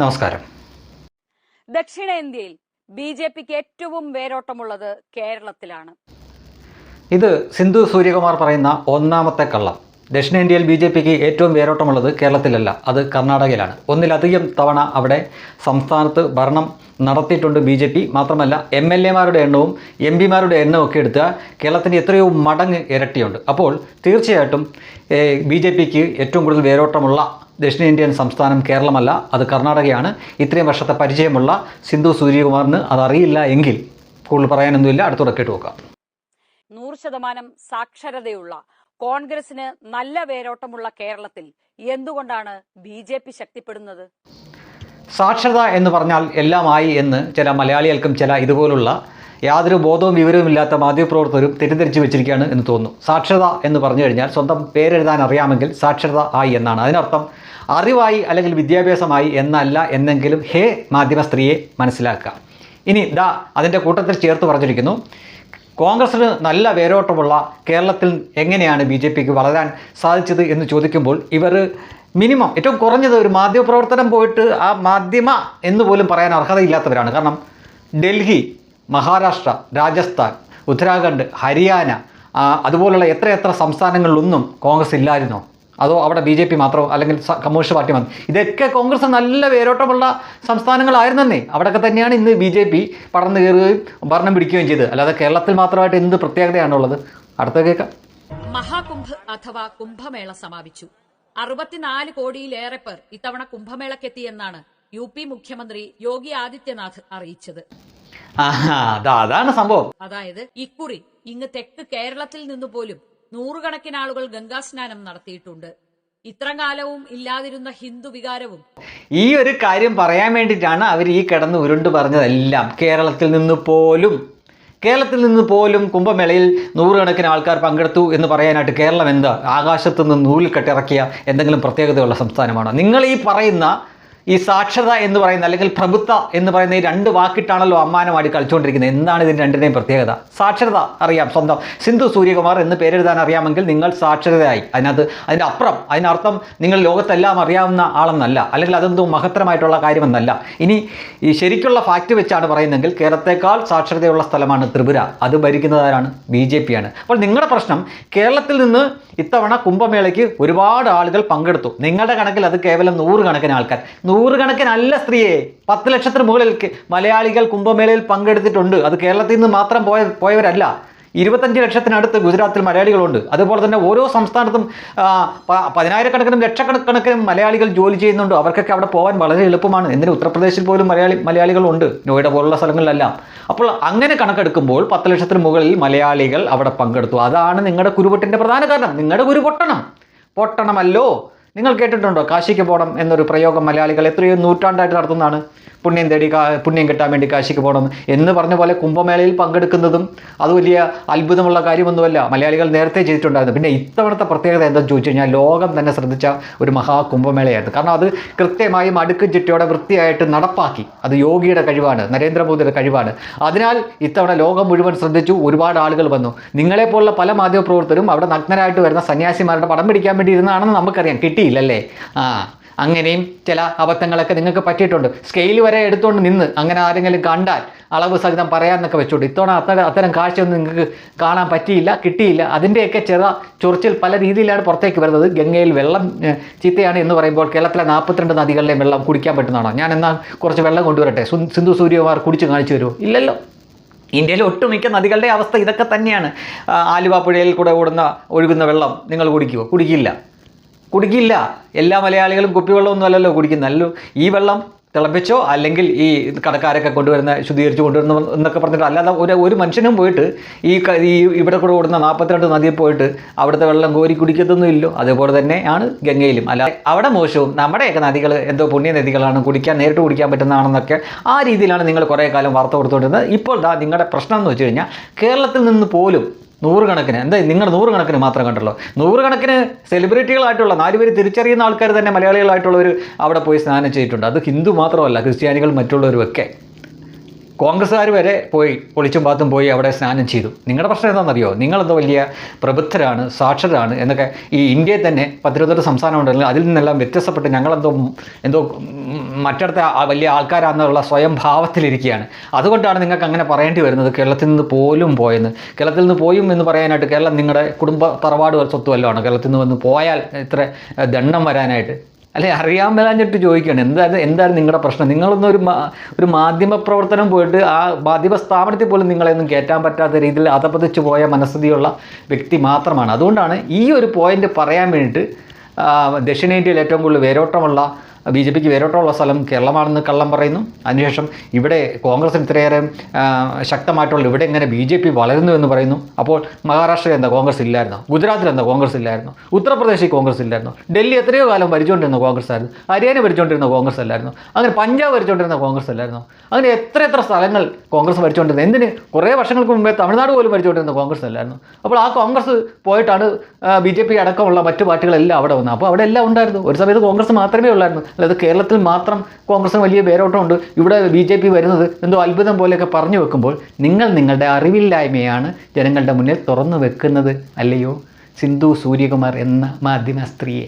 നമസ്കാരം. ദക്ഷിണേന്ത്യയിൽ B J പിക്ക് ഏറ്റവും വേരോട്ടമുള്ളത് കേരളത്തിലാണ്. ഇത് സിന്ധു സൂര്യകുമാർ പറയുന്ന ഒന്നാമത്തെ കള്ളം. ദക്ഷിണേന്ത്യയിൽ ബി ജെ പിക്ക് ഏറ്റവും വേരോട്ടമുള്ളത് കേരളത്തിലല്ല അത് കർണാടകയിലാണ്. ഒന്നിലധികം തവണ അവിടെ സംസ്ഥാനത്ത് ഭരണം നടത്തിയിട്ടുണ്ട് ബി ജെ പി. മാത്രമല്ല എം എൽ എമാരുടെ എണ്ണവും എം പിമാരുടെ എണ്ണവും ഒക്കെ എടുത്താൽ കേരളത്തിന്റെ എത്രയോ മടങ്ങ് ഇരട്ടിയുണ്ട്. അപ്പോൾ തീർച്ചയായിട്ടും ബി ജെ പിക്ക് ഏറ്റവും കൂടുതൽ വേരോട്ടമുള്ള ദക്ഷിണേന്ത്യൻ സംസ്ഥാനം കേരളമല്ല അത് കർണാടകയാണ്. ഇത്രയും വർഷത്തെ പരിചയമുള്ള സിന്ധു സൂര്യകുമാറിന് അതറിയില്ല എങ്കിൽ കൂടുതൽ പറയാനൊന്നുമില്ല. അടുത്തൂടെ നോക്കാം. നൂറ് ശതമാനം സാക്ഷരതയുള്ള കോൺഗ്രസിന് നല്ല വേരോട്ടമുള്ള കേരളത്തിൽ എന്തുകൊണ്ടാണ് ബി ജെ പി ശക്തിപ്പെടുന്നത്? സാക്ഷരത എന്ന് പറഞ്ഞാൽ എല്ലാമായി എന്ന് ചില മലയാളികൾക്കും ചില ഇതുപോലുള്ള യാതൊരു ബോധവും വിവരവും ഇല്ലാത്ത മാധ്യമപ്രവർത്തകരും തെറ്റിദ്ധരിച്ച് വെച്ചിരിക്കുകയാണ് എന്ന് തോന്നുന്നു. സാക്ഷരത എന്ന് പറഞ്ഞു കഴിഞ്ഞാൽ സ്വന്തം പേരെഴുതാൻ അറിയാമെങ്കിൽ സാക്ഷരത ആയി എന്നാണ്. അതിനർത്ഥം അറിവായി അല്ലെങ്കിൽ വിദ്യാഭ്യാസമായി എന്നല്ല എന്നെങ്കിലും ഹേ മാധ്യമ സ്ത്രീയെ മനസ്സിലാക്കുക. ഇനി ദാ അതിന്റെ കൂട്ടത്തിൽ ചേർത്ത് പറഞ്ഞിരിക്കുന്നു. കോൺഗ്രസ്സിന് നല്ല വേരോട്ടമുള്ള കേരളത്തിൽ എങ്ങനെയാണ് ബി ജെ പിക്ക് വളരാൻ സാധിച്ചത് എന്ന് ചോദിക്കുമ്പോൾ ഇവർ മിനിമം ഏറ്റവും കുറഞ്ഞത് ഒരു മാധ്യമപ്രവർത്തനം പോയിട്ട് ആ മാധ്യമ എന്ന് പോലും പറയാൻ അർഹതയില്ലാത്തവരാണ്. കാരണം ഡൽഹി മഹാരാഷ്ട്ര രാജസ്ഥാൻ ഉത്തരാഖണ്ഡ് ഹരിയാന അതുപോലുള്ള എത്രയെത്ര സംസ്ഥാനങ്ങളിലൊന്നും കോൺഗ്രസ് ഇല്ലായിരുന്നോ? അതോ അവിടെ ബി ജെ പി മാത്രമോ അല്ലെങ്കിൽ കമ്മ്യൂണിസ്റ്റ് പാർട്ടി മാത്രം? ഇതൊക്കെ കോൺഗ്രസ് നല്ല വേരോട്ടമുള്ള സംസ്ഥാനങ്ങളായിരുന്നേ അവിടെയൊക്കെ തന്നെയാണ് ഇന്ന് ബി ജെ പി പടർന്നു കയറുകയും ഭരണം പിടിക്കുകയും ചെയ്തത്. അല്ലാതെ കേരളത്തിൽ മാത്രമായിട്ട് എന്ത് പ്രത്യേകതയാണുള്ളത്? അടുത്ത കേൾക്കാം. മഹാകുംഭ് അഥവാ കുംഭമേള സമാപിച്ചു. അറുപത്തിനാല് കോടിയിലേറെ പേർ ഇത്തവണ കുംഭമേളക്കെത്തിയെന്നാണ് യു പി മുഖ്യമന്ത്രി യോഗി ആദിത്യനാഥ് അറിയിച്ചത്. അതാണ് സംഭവം. അതായത് ഇക്കുറി ഇങ്ങ് തെക്ക് കേരളത്തിൽ നിന്ന് പോലും നൂറുകണക്കിന് ആളുകൾ ഗംഗാസ്നാനം നടത്തിയിട്ടുണ്ട്. ഇത്ര കാലവും ഇല്ലാതിരുന്ന ഹിന്ദു വികാരവും. ഈ ഒരു കാര്യം പറയാൻ വേണ്ടിയിട്ടാണ് അവർ ഈ കിടന്ന് ഉരുണ്ട് പറഞ്ഞതെല്ലാം. കേരളത്തിൽ നിന്ന് പോലും കേരളത്തിൽ നിന്ന് പോലും കുംഭമേളയിൽ നൂറുകണക്കിന് ആൾക്കാർ പങ്കെടുത്തു എന്ന് പറയാനായിട്ട് കേരളം എന്താ? ആകാശത്ത് നിന്ന് നൂലിൽ കെട്ടിറക്കിയ എന്തെങ്കിലും പ്രത്യേകതയുള്ള സംസ്ഥാനമാണോ? നിങ്ങൾ ഈ പറയുന്ന ഈ സാക്ഷരത എന്ന് പറയുന്ന അല്ലെങ്കിൽ പ്രഭുത്വ എന്ന് പറയുന്ന ഈ രണ്ട് വാക്കിട്ടാണല്ലോ അമ്മാനമാടി കളിച്ചുകൊണ്ടിരിക്കുന്നത്. എന്താണ് ഇതിന് രണ്ടിന്റെയും പ്രത്യേകത? സാക്ഷരത അറിയാം സ്വന്തം. സിന്ധു സൂര്യകുമാർ എന്ന് പേരെഴുതാൻ അറിയാമെങ്കിൽ നിങ്ങൾ സാക്ഷരതയായി. അതിനകത്ത് അതിന്റെ അപ്പുറം അതിനർത്ഥം നിങ്ങൾ ലോകത്തെല്ലാം അറിയാവുന്ന ആളെന്നല്ല. അല്ലെങ്കിൽ അതെന്തോ മഹത്തരമായിട്ടുള്ള കാര്യമെന്നല്ല. ഇനി ഈ ശരിക്കുള്ള ഫാക്റ്റ് വെച്ചാണ് പറയുന്നതെങ്കിൽ കേരളത്തെക്കാൾ സാക്ഷരതയുള്ള സ്ഥലമാണ് ത്രിപുര. അത് ഭരിക്കുന്നതാരാണ്? ബി ജെ പി ആണ് അപ്പോൾ നിങ്ങളുടെ പ്രശ്നം കേരളത്തിൽ നിന്ന് ഇത്തവണ കുംഭമേളയ്ക്ക് ഒരുപാട് ആളുകൾ പങ്കെടുത്തു. നിങ്ങളുടെ കണക്കിൽ അത് കേവലം നൂറുകണക്കിന് ആൾക്കാർ. നൂറുകണക്കിനല്ല സ്ത്രീയെ പത്ത് ലക്ഷത്തിന് മുകളിൽ മലയാളികൾ കുംഭമേളയിൽ പങ്കെടുത്തിട്ടുണ്ട്. അത് കേരളത്തിൽ നിന്ന് മാത്രം പോയ പോയവരല്ല. ഇരുപത്തഞ്ച് ലക്ഷത്തിനടുത്ത് ഗുജറാത്തിൽ മലയാളികളുണ്ട്. അതുപോലെ തന്നെ ഓരോ സംസ്ഥാനത്തും പതിനായിരക്കണക്കിനും ലക്ഷക്കണക്കിനും മലയാളികൾ ജോലി ചെയ്യുന്നുണ്ട്. അവർക്കൊക്കെ അവിടെ പോകാൻ വളരെ എളുപ്പമാണ്. എന്തിന് ഉത്തർപ്രദേശിൽ പോലും മലയാളി മലയാളികളുണ്ട്. നോയിഡ പോലുള്ള സ്ഥലങ്ങളിലെല്ലാം. അപ്പോൾ അങ്ങനെ കണക്കെടുക്കുമ്പോൾ പത്ത് ലക്ഷത്തിന് മുകളിൽ മലയാളികൾ അവിടെ പങ്കെടുത്തു. അതാണ് നിങ്ങളുടെ കുരുപൊട്ടിന്റെ പ്രധാന കാരണം. നിങ്ങളുടെ കുരു പൊട്ടണം. പൊട്ടണമല്ലോ. നിങ്ങൾ കേട്ടിട്ടുണ്ടോ കാശിക്ക് പോകണം എന്നൊരു പ്രയോഗം മലയാളികൾ എത്രയോ നൂറ്റാണ്ടായിട്ട് നടത്തുന്നതാണ്. പുണ്യം തേടി പുണ്യം കിട്ടാൻ വേണ്ടി കാശിക്ക് പോകണം എന്ന് പറഞ്ഞ പോലെ കുംഭമേളയിൽ പങ്കെടുക്കുന്നതും അത് വലിയ അത്ഭുതമുള്ള കാര്യമൊന്നുമല്ല. മലയാളികൾ നേരത്തെ ചെയ്തിട്ടുണ്ടായിരുന്നു. പിന്നെ ഇത്തവണത്തെ പ്രത്യേകത എന്താണെന്ന് ചോദിച്ചു കഴിഞ്ഞാൽ ലോകം തന്നെ ശ്രദ്ധിച്ച ഒരു മഹാ കുംഭമേളയായിരുന്നു. കാരണം അത് കൃത്യമായും അടുക്കും ചിട്ടയോടെ വൃത്തിയായിട്ട് നടപ്പാക്കി. അത് യോഗിയുടെ കഴിവാണ് നരേന്ദ്രമോദിയുടെ കഴിവാണ്. അതിനാൽ ഇത്തവണ ലോകം മുഴുവൻ ശ്രദ്ധിച്ചു ഒരുപാട് ആളുകൾ വന്നു. നിങ്ങളെപ്പോലുള്ള പല മാധ്യമപ്രവർത്തകരും അവിടെ നഗ്നരായിട്ട് വരുന്ന സന്യാസിമാരുടെ പടം പിടിക്കാൻ വേണ്ടി ഇരുന്നാണെന്ന് നമുക്കറിയാം. കിട്ടിയില്ലല്ലേ ആ അങ്ങനെയും ചില അബദ്ധങ്ങളൊക്കെ നിങ്ങൾക്ക് പറ്റിയിട്ടുണ്ട്. സ്കെയിൽ വരെ എടുത്തുകൊണ്ട് നിന്ന് അങ്ങനെ ആരെങ്കിലും കണ്ടാൽ അളവ് സഹിതം പറയാമെന്നൊക്കെ വെച്ചോണ്ട്. ഇത്തവണ അത്തരം അത്തരം കാഴ്ചയൊന്നും നിങ്ങൾക്ക് കാണാൻ പറ്റിയില്ല കിട്ടിയില്ല. അതിന്റെയൊക്കെ ചെറ ചൊറിച്ചിൽ പല രീതിയിലാണ് പുറത്തേക്ക് വരുന്നത്. ഗംഗയിൽ വെള്ളം ചീത്തയാണ് എന്ന് പറയുമ്പോൾ കേരളത്തിലെ നാൽപ്പത്തിരണ്ട് നദികളിലെ വെള്ളം കുടിക്കാൻ പറ്റുന്നതാണോ? ഞാൻ എന്നാൽ കുറച്ച് വെള്ളം കൊണ്ടുവരട്ടെ? സിന്ധു സൂര്യകുമാർ കുടിച്ച് കാണിച്ചു തരുമോ? ഇല്ലല്ലോ. ഇന്ത്യയിലെ ഒട്ടുമിക്ക നദികളുടെ അവസ്ഥ ഇതൊക്കെ തന്നെയാണ്. ആലുവ പുഴയിൽ കൂടെ ഓടുന്ന ഒഴുകുന്ന വെള്ളം നിങ്ങൾ കുടിക്കുമോ കുടിക്കില്ല. കുടിക്കില്ല. എല്ലാ മലയാളികളും കുപ്പിവെള്ളമൊന്നും അല്ലല്ലോ കുടിക്കുന്നല്ലോ ഈ വെള്ളം തിളപ്പിച്ചോ അല്ലെങ്കിൽ ഈ കടക്കാരൊക്കെ കൊണ്ടുവരുന്ന ശുദ്ധീകരിച്ച് കൊണ്ടുവരുന്ന എന്നൊക്കെ പറഞ്ഞിട്ട് അല്ലാതെ ഒരു ഒരു മനുഷ്യനും പോയിട്ട് ഈ ഈ ഇവിടെ കൂടെ ഓടുന്ന നാൽപ്പത്തിരണ്ട് നദിയിൽ പോയിട്ട് അവിടുത്തെ വെള്ളം കോരി കുടിക്കത്തൊന്നും ഇല്ലോ. അതേപോലെ തന്നെ ആണ് ഗംഗയിലും. അല്ല അവിടെ മോശവും. നമ്മുടെയൊക്കെ നദികൾ എന്തോ പുണ്യ നദികളാണ്. കുടിക്കാൻ നേരിട്ട് കുടിക്കാൻ പറ്റുന്നതാണെന്നൊക്കെ ആ രീതിയിലാണ് നിങ്ങൾ കുറേ കാലം വാർത്ത കൊടുത്തുകൊണ്ടിരുന്നത്. ഇപ്പോൾ ദാ നിങ്ങളുടെ പ്രശ്നം എന്ന് വെച്ച് കഴിഞ്ഞാൽ കേരളത്തിൽ നിന്ന് പോലും നൂറുകണക്കിന് എന്താ നിങ്ങൾ നൂറുകണക്കിന് മാത്രം കണ്ടല്ലോ നൂറുകണക്കിന് സെലിബ്രിറ്റികളായിട്ടുള്ള നാലുപേര് തിരിച്ചറിയുന്ന ആൾക്കാർ തന്നെ മലയാളികളായിട്ടുള്ളവർ അവിടെ പോയി സ്നാനം ചെയ്തിട്ടുണ്ട്. അത് ഹിന്ദു മാത്രമല്ല ക്രിസ്ത്യാനികൾ മറ്റുള്ളവരും ഒക്കെ കോൺഗ്രസ്സുകാർ വരെ പോയി പൊളിച്ചും പാത്തും പോയി അവിടെ സ്നാനം ചെയ്തു. നിങ്ങളുടെ പ്രശ്നം എന്താണെന്നറിയോ? നിങ്ങളെന്തോ വലിയ പ്രബുദ്ധരാണ് സാക്ഷരരാണ് എന്നൊക്കെ ഈ ഇന്ത്യയിൽ തന്നെ പത്തിരുപത്തെട്ട് സംസ്ഥാനം ഉണ്ടെങ്കിൽ അതിൽ നിന്നെല്ലാം വ്യത്യസ്തപ്പെട്ട് ഞങ്ങളെന്തോ എന്തോ മറ്റിടത്തെ വലിയ ആൾക്കാരാണെന്നുള്ള സ്വയം ഭാവത്തിലിരിക്കുകയാണ്. അതുകൊണ്ടാണ് നിങ്ങൾക്ക് അങ്ങനെ പറയേണ്ടി വരുന്നത് കേരളത്തിൽ നിന്ന് പോലും പോയെന്ന്. കേരളത്തിൽ നിന്ന് പോയും എന്ന് പറയാനായിട്ട് കേരളം നിങ്ങളുടെ കുടുംബ തറവാട് സ്വത്ത് ആണ്. കേരളത്തിൽ നിന്ന് വന്ന് പോയാൽ ഇത്ര ദണ്ണം വരാനായിട്ട് അല്ലെ അറിയാൻ മേലാഞ്ഞിട്ട് ചോദിക്കുകയാണ്. എന്തായാലും എന്തായാലും നിങ്ങളുടെ പ്രശ്നം? നിങ്ങളൊന്നും ഒരു ഒരു മാധ്യമ പ്രവർത്തനം പോയിട്ട് ആ മാധ്യമ സ്ഥാപനത്തിൽ പോലും നിങ്ങളെയൊന്നും കയറ്റാൻ പറ്റാത്ത രീതിയിൽ അതപ്പതിച്ച് പോയ മനസ്ഥിതിയുള്ള വ്യക്തി മാത്രമാണ്. അതുകൊണ്ടാണ് ഈ ഒരു പോയിന്റ് പറയാൻ വേണ്ടിയിട്ട് ദക്ഷിണേന്ത്യയിൽ ഏറ്റവും കൂടുതൽ വേരോട്ടമുള്ള ബി ജെ പിക്ക് വേരോട്ടമുള്ള സ്ഥലം കേരളമാണെന്ന് കള്ളം പറയുന്നു. അതിനുശേഷം ഇവിടെ കോൺഗ്രസ് ഇത്രയേറെ ശക്തമായിട്ടുള്ള ഇവിടെ എങ്ങനെ ബി ജെ പി വളരുന്നു എന്ന് പറയുന്നു. അപ്പോൾ മഹാരാഷ്ട്രയിൽ എന്താ കോൺഗ്രസ് ഇല്ലായിരുന്നു? ഗുജറാത്തിൽ എന്താ കോൺഗ്രസ് ഇല്ലായിരുന്നു? ഉത്തർപ്രദേശിൽ കോൺഗ്രസ് ഇല്ലായിരുന്നു? ഡൽഹി എത്രയോ കാലം ഭരിച്ചുകൊണ്ടിരുന്ന കോൺഗ്രസ് ആയിരുന്നു. ഹരിയാന ഭരിച്ചുകൊണ്ടിരുന്ന കോൺഗ്രസ് അല്ലായിരുന്നു? അങ്ങനെ പഞ്ചാബ് ഭരിച്ചുകൊണ്ടിരുന്ന കോൺഗ്രസ് അല്ലായിരുന്നു? അങ്ങനെ എത്ര എത്ര സ്ഥലങ്ങൾ കോൺഗ്രസ് ഭരിച്ചുകൊണ്ടിരുന്നത് എന്തിന്? കുറേ വർഷങ്ങൾക്ക് മുമ്പേ തമിഴ്നാട് പോലും ഭരിച്ചുകൊണ്ടിരുന്ന കോൺഗ്രസ് അല്ലായിരുന്നു? അപ്പോൾ ആ കോൺഗ്രസ് പോയിട്ടാണ് ബി ജെ പി അടക്കമുള്ള മറ്റു പാർട്ടികളെല്ലാം അവിടെ വന്നത്. അപ്പോൾ അവിടെ എല്ലാം ഉണ്ടായിരുന്നു. ഒരു സമയത്ത് കോൺഗ്രസ് മാത്രമേ ഉള്ളായിരുന്നു. അല്ലാതെ കേരളത്തിൽ മാത്രം കോൺഗ്രസിന് വലിയ പേരോട്ടമുണ്ട് ഇവിടെ ബി ജെ പി വരുന്നത് എന്തോ അത്ഭുതം പോലെയൊക്കെ പറഞ്ഞു വെക്കുമ്പോൾ നിങ്ങൾ നിങ്ങളുടെ അറിവില്ലായ്മയാണ് ജനങ്ങളുടെ മുന്നിൽ തുറന്നു വെക്കുന്നത് അല്ലയോ? സിന്ധു സൂര്യകുമാർ എന്ന മാധ്യമ സ്ത്രീയെ.